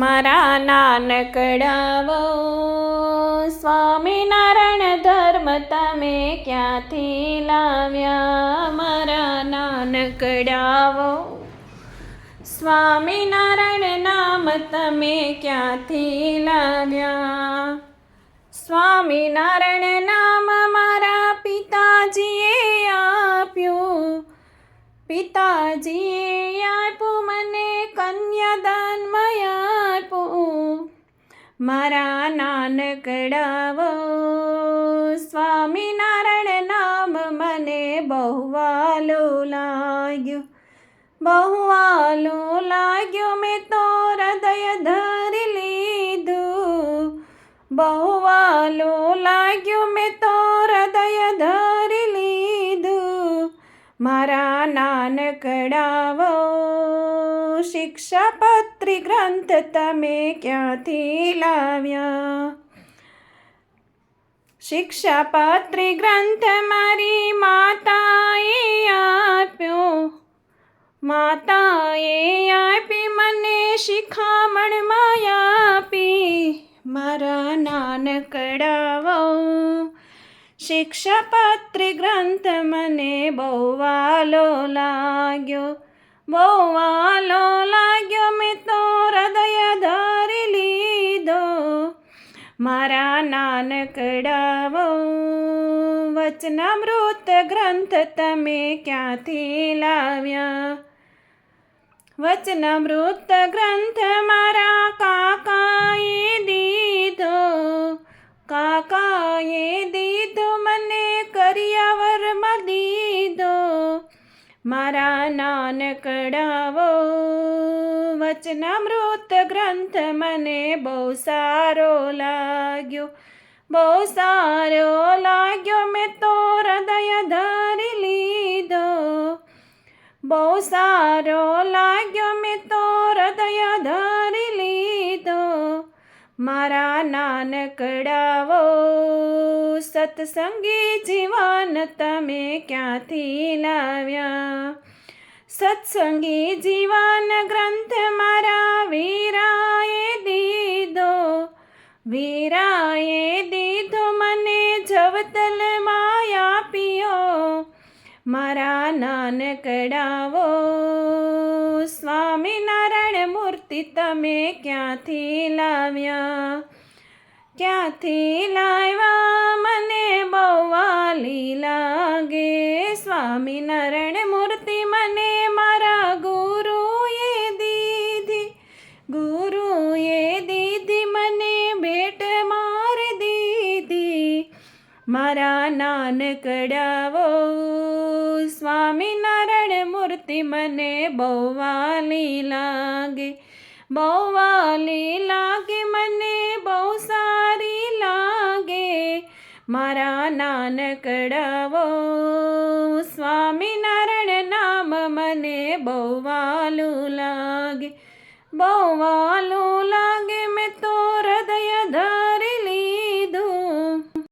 મારા નાનકડાવો સ્વામિનારાયણ ધર્મ તમે ક્યાંથી લાવ્યા? મારા નાનકડાવો સ્વામિનારાયણ નામ તમે ક્યાંથી લાવ્યા? સ્વામિનારાયણ નામ મારા પિતાજીએ આપ્યું. પિતાજીએ મારા નાનકડાવો સ્વામિનારાયણ નામ મને બહુ વાલું લાગ્યું. બહુ વાલું લાગ્યું મેં તો હૃદય ધરી લીધું. બહુ વાલું લાગ્યું મેં તો હૃદય ધરી લીધું. મારા નાનકડાવો શિક્ષાપત્રી ગ્રંથ તમે ક્યાંથી લાવ્યા શિક્ષાપત્રી ગ્રંથ મારી માતાએ આપ્યો માતાએ આપી મને શિખામણમાં આપી મારા નાનકડાવો શિક્ષાપત્રી ગ્રંથ મને બહુ વાલો લાગ્યો બહુ વાલો મારા નાનકડાવો વચનામૃત ગ્રંથ તમે ક્યાંથી લાવ્યા? વચનામૃત ગ્રંથ મારા કાકાએ દીધો. કાકાએ દીધો, મને કરિયાવરમાં દીધો. મારા નાનકડાવો વચનામૃત ગ્રંથ મને બહુ સારો લાગ્યો. બહુ સારો લાગ્યો મેં તો હૃદય ધરી લીધો. બહુ સારો લાગ્યો મેં તો હૃદય ધરી લીધો. મારા નાનકડાવો સત્સંગી જીવન તમે ક્યાંથી લાવ્યા? સત્સંગી જીવન ગ્રંથ મારા વીરાએ દીધો. વીરાએ જવતલમાં આપ્યો મારા નાનકડાવો સ્વામિનારાયણ મૂર્તિ તમે ક્યાંથી લાવ્યા? ક્યાંથી લાવ્યા? મને બહુ વાલી લાગે. સ્વામિનારાયણ મૂર્તિ મને મારા નાનકડાવો સ્વામિનારાયણ મૂર્તિ મને બહુ વાલી લાગે બહુ વાલી લાગે, મને બહુ સારી લાગે. મારા નાનકડાવો સ્વામિનારાયણ નામ મને બહુ વાલું લાગે બહુ વાલું